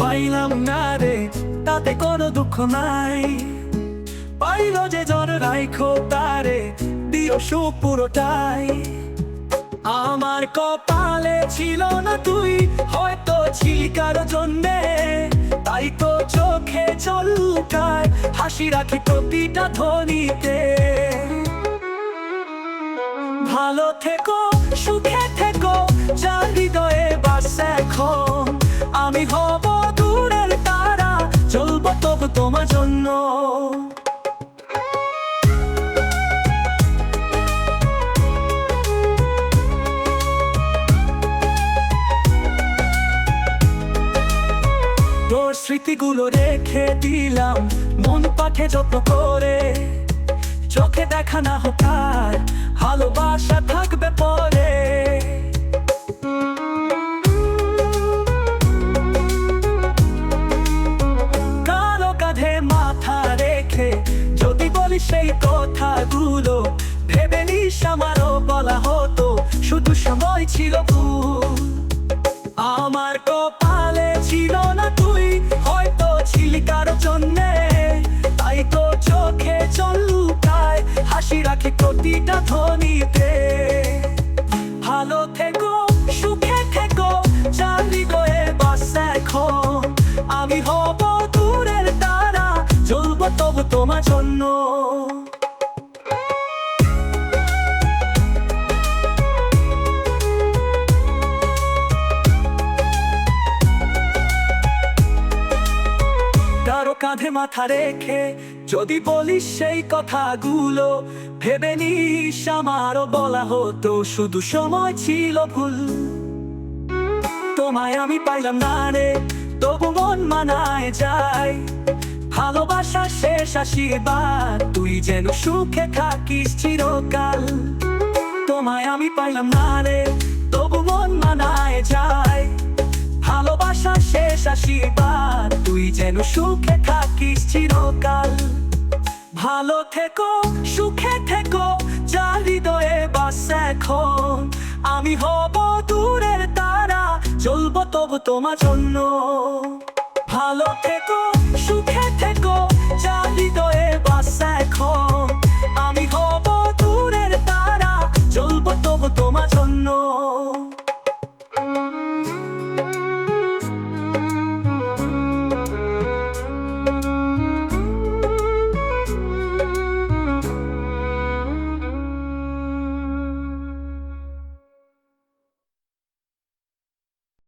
পাইলাম না রে, তাতে কোনো দুঃখ নাই। পাইল যে জন রাইখো তারে, দিও সুখ পুরোটাই। আমার কপালে ছিল না তুই, হয়তো ছিলি কারও জন্যে। তাই তো চোখে চলকায় হাসি রাখি প্রতিটা ধ্বনিতে। ভালো থেকো, সুখে থেকো, যার হৃদয়ে বাস এখন। আমি হব তোমার জন্য। তোর স্মৃতিগুলো রেখে দিলাম, মন পাঠে যত্ন করে। চোখে দেখা না হোক আর, ভালোবাসা থাকবে পরে। কথাগুলো ভেবে নিস আমারও বলা হতো, শুধু সময় ছিল আমার কপালে ছিল না তুই, হয়তো ছিলি কারও জন্যে। তাই তো চোখে চলুকায় হাসি রাখে প্রতিটা ধ্বনিতে। ভালো থেকো, সুখে থেকো যার হৃদয়ে বাস এখন। আমি হব দূরের তারা, জ্বলবো তবু তোমার জন্য। কাঁধে মাথা রেখে যদি বলিস সেই কথাগুলো, ভেবে নিস আমারও বলা হতো শুধু সময় ছিল ভুল। তোমায় আমি পাইলাম না রে, তবু মন মানায় যায়। ভালোবাসা শেষ আশীর্বাদ, তুই যেন সুখে থাকিস চিরকাল। তোমায় আমি পাইলাম না রে যেন সুখে থাকিস চিরকাল। ভালো থেকো, সুখে থেকো, যার হৃদয়ে বাস এখন। আমি হব দূরের তারা, চলবো তবু তোমার জন্য। ভালো থেকো